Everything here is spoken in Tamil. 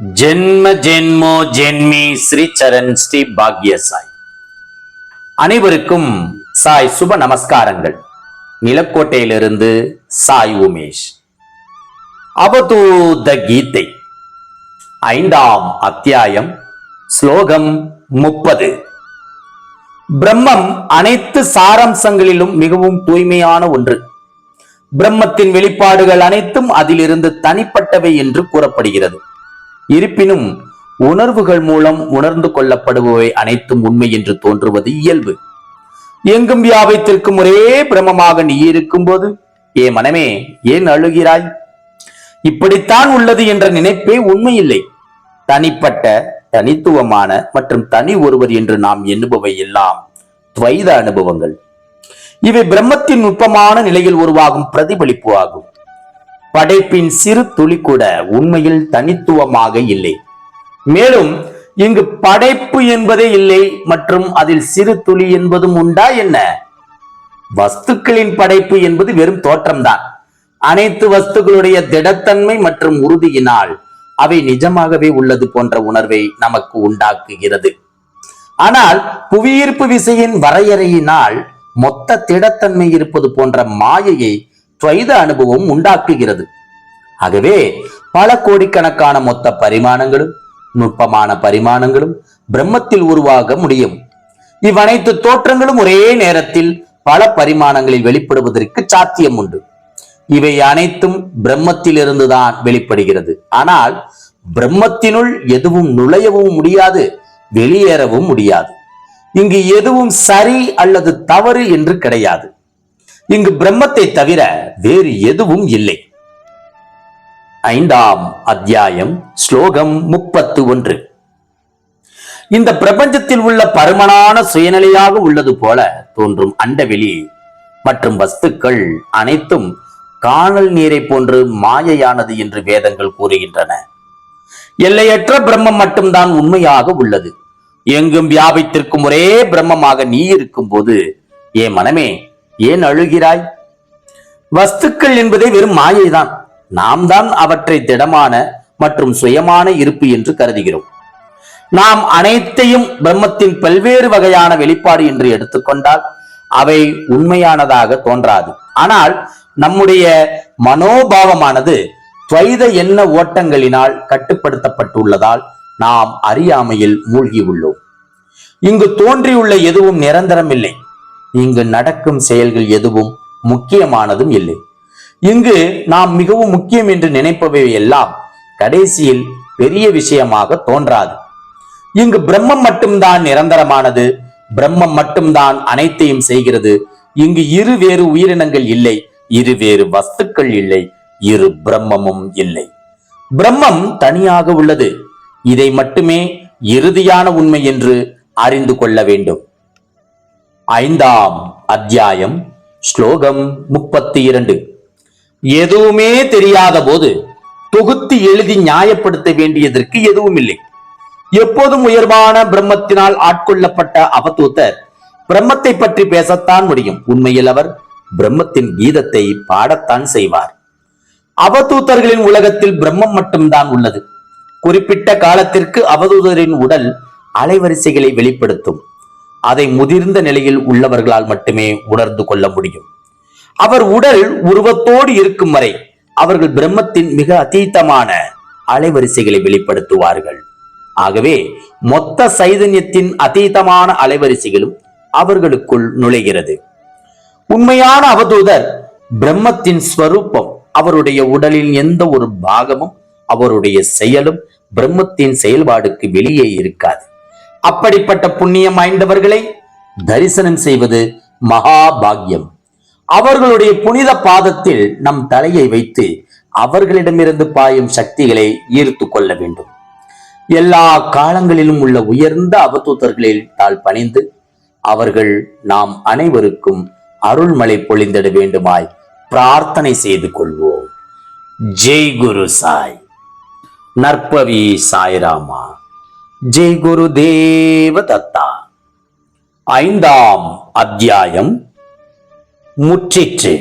ஜென்ம ஜென்மோ ஜென்மி ஸ்ரீ சரண் ஸ்ரீ பாக்ய சாய். அனைவருக்கும் சாய் சுப நமஸ்காரங்கள். நிலக்கோட்டையிலிருந்து சாய் உமேஷ். அவதூத கீதை. ஐந்தாம் அத்தியாயம் ஸ்லோகம் முப்பது. பிரம்மம் அனைத்து சாரம்சங்களிலும் மிகவும் தூய்மையான ஒன்று. பிரம்மத்தின் வெளிப்பாடுகள் அனைத்தும் அதிலிருந்து தனிப்பட்டவை என்று கூறப்படுகிறது. இருப்பினும் உணர்வுகள் மூலம் உணர்ந்து கொள்ளப்படுபவை அனைத்தும் உண்மை என்று தோன்றுவது இயல்பு. எங்கும் வியாபித்திருக்கும் ஒரே பிரமமாக நீ இருக்கும்போது ஏ மனமே ஏன் அழுகிறாய்? இப்படித்தான் உள்ளது என்ற நினைப்பே உண்மையில்லை. தனிப்பட்ட தனித்துவமான மற்றும் தனி ஒருவர் என்று நாம் எண்ணுபவை எல்லாம் துவைத அனுபவங்கள். இவை பிரம்மத்தின் நுட்பமான நிலையில் உருவாகும் பிரதிபலிப்பு ஆகும். படைப்பின் சிறு துளி கூட உண்மையில் தனித்துவமாக இல்லை. மேலும் இங்கு படைப்பு என்பதே இல்லை மற்றும் அதில் சிறு துளி என்பதும் உண்டா என்ன? வஸ்துக்களின் படைப்பு என்பது வெறும் தோற்றம்தான். அனைத்து வஸ்துக்களுடைய திடத்தன்மை மற்றும் உறுதியினால் அவை நிஜமாகவே உள்ளது போன்ற உணர்வை நமக்கு உண்டாக்குகிறது. ஆனால் புவியீர்ப்பு விசையின் வரையறையினால் மொத்த திடத்தன்மை இருப்பது போன்ற மாயையை துவைத அனுபவம் உண்டாக்குகிறது. ஆகவே பல கோடிக்கணக்கான மொத்த பரிமாணங்களும் நுட்பமான பரிமாணங்களும் பிரம்மத்தில் உருவாக முடியும். இவ்வனைத்து தோற்றங்களும் ஒரே நேரத்தில் பல பரிமாணங்களில் வெளிப்படுவதற்கு சாத்தியம் உண்டு. இவை அனைத்தும் பிரம்மத்திலிருந்துதான் வெளிப்படுகிறது. ஆனால் பிரம்மத்தினுள் எதுவும் நுழையவும் முடியாது வெளியேறவும் முடியாது. இங்கு எதுவும் சரி அல்லது தவறு என்று கிடையாது. இங்கு பிரம்மத்தை தவிர வேறு எதுவும் இல்லை. ஐந்தாம் அத்தியாயம் ஸ்லோகம் முப்பத்து ஒன்று இந்த பிரபஞ்சத்தில் உள்ள பருமனான சுயநிலையாக உள்ளது போல தோன்றும் அண்டவெளி மற்றும் வஸ்துக்கள் அனைத்தும் காணல் நீரை போன்று மாயையானது என்று வேதங்கள் கூறுகின்றன. எல்லையற்ற பிரம்மம் மட்டும்தான் உண்மையாக உள்ளது. எங்கும் வியாபித்திருக்கும் ஒரே பிரம்மமாக நீ இருக்கும் போது ஏ மனமே ஏன் அழுகிறாய்? வஸ்துக்கள் என்பதே வெறும் மாயைதான். நாம் தான் அவற்றை திடமான மற்றும் சுயமான இருப்பு என்று கருதுகிறோம். நாம் அனைத்தையும் பிரம்மத்தின் பல்வேறு வகையான வெளிப்பாடு என்று எடுத்துக்கொண்டால் அவை உண்மையானதாக தோன்றாது. ஆனால் நம்முடைய மனோபாவமானது துவைத எண்ண ஓட்டங்களினால் கட்டுப்படுத்தப்பட்டுள்ளதால் நாம் அறியாமையில் மூழ்கி உள்ளோம். இங்கு தோன்றியுள்ள எதுவும் நிரந்தரம் இல்லை. இங்கு நடக்கும் செயல்கள் எதுவும் முக்கியமானதும் இல்லை. இங்கு நாம் மிகவும் முக்கியம் என்று நினைப்பவை எல்லாம் கடைசியில் பெரிய விஷயமாக தோன்றாது. இங்கு பிரம்மம் மட்டும்தான் நிரந்தரமானது பிரம்மம் மட்டும்தான் அனைத்தையும் செய்கிறது. இங்கு இரு வேறு உயிரினங்கள் இல்லை இரு வேறு வஸ்துக்கள் இல்லை இரு பிரம்மமும் இல்லை. பிரம்மம் தனியாக உள்ளது. இதை மட்டுமே இறுதியான உண்மை என்று அறிந்து கொள்ள வேண்டும். ஐந்தாம் அத்தியாயம் ஸ்லோகம் முப்பத்தி இரண்டு. எதுவுமே தெரியாத போது தொகுத்து எழுதி நியாயப்படுத்த வேண்டியதற்கு எதுவும் இல்லை. எப்போதும் உயர்வான பிரம்மத்தினால் ஆட்கொள்ளப்பட்ட அவதூத்தர் பிரம்மத்தை பற்றி பேசத்தான் முடியும். உண்மையில் அவர் பிரம்மத்தின் கீதத்தை பாடத்தான் செய்வார். அவதூத்தர்களின் உலகத்தில் பிரம்மம் மட்டும்தான் உள்ளது. குறிப்பிட்ட காலத்திற்கு அவதூதரின் உடல் அலைவரிசைகளை வெளிப்படுத்தும். அதை முதிர்ந்த நிலையில் உள்ளவர்களால் மட்டுமே உணர்ந்து கொள்ள முடியும். அவர் உடல் உருவத்தோடு இருக்கும் வரை அவர்கள் பிரம்மத்தின் மிக அதீதமான அலைவரிசைகளை வெளிப்படுத்துவார்கள். ஆகவே மொத்த சைதன்யத்தின் அதீதமான அலைவரிசைகளும் அவர்களுக்குள் நுழைகிறது. உண்மையான அவதூதர் பிரம்மத்தின் ஸ்வரூபம் அவருடைய உடலின் எந்த ஒரு பாகமும் அவருடைய செயலும் பிரம்மத்தின் செயல்பாடுக்கு வெளியே இருக்காது. அப்படிப்பட்ட புண்ணியம் வாய்ந்தவர்களை தரிசனம் செய்வது மகாபாகியம். அவர்களுடைய புனித பாதத்தில் நம் தலையை வைத்து அவர்களிடமிருந்து பாயும் சக்திகளை ஈர்த்து கொள்ள வேண்டும். எல்லா காலங்களிலும் உள்ள உயர்ந்த அவதூதர்களில் தாள் பணிந்து அவர்கள் நாம் அனைவருக்கும் அருள்மழை பொழிந்திட வேண்டுமாய் பிரார்த்தனை செய்து கொள்வோம். ஜெய் குரு சாய். நற்பவி சாய்ராமா. ஜெய் குரு தேவ தத்தா ஐந்தாம் அத்தியாயம் முற்றிற்று